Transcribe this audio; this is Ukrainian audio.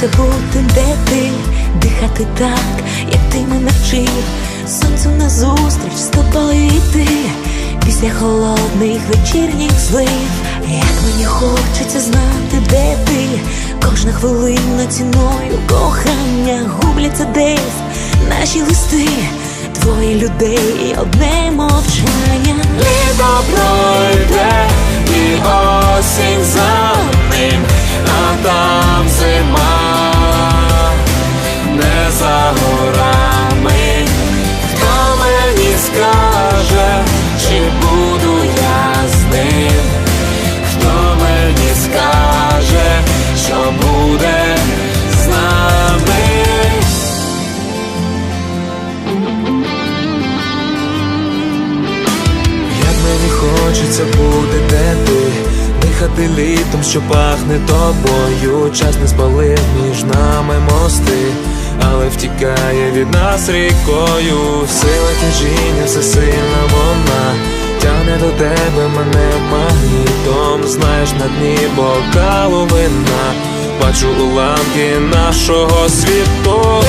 хочеться бути, де ти, дихати так, як ти мене вчив, сонцю назустріч з тобою йти, після холодних вечірніх злив, як мені хочеться знати, де ти, кожна хвилина ціною кохання губляться десь. Наші листи, двоє людей, одне мовчання. Хочеться бути де ти. Дихати літом, що пахне тобою. Час не спалив між нами мости. Але втікає від нас рікою. Сила тяжіння, все сильна вона Тягне до тебе мене магнітом. Знаєш на дні бокалу вина Бачу уламки нашого світу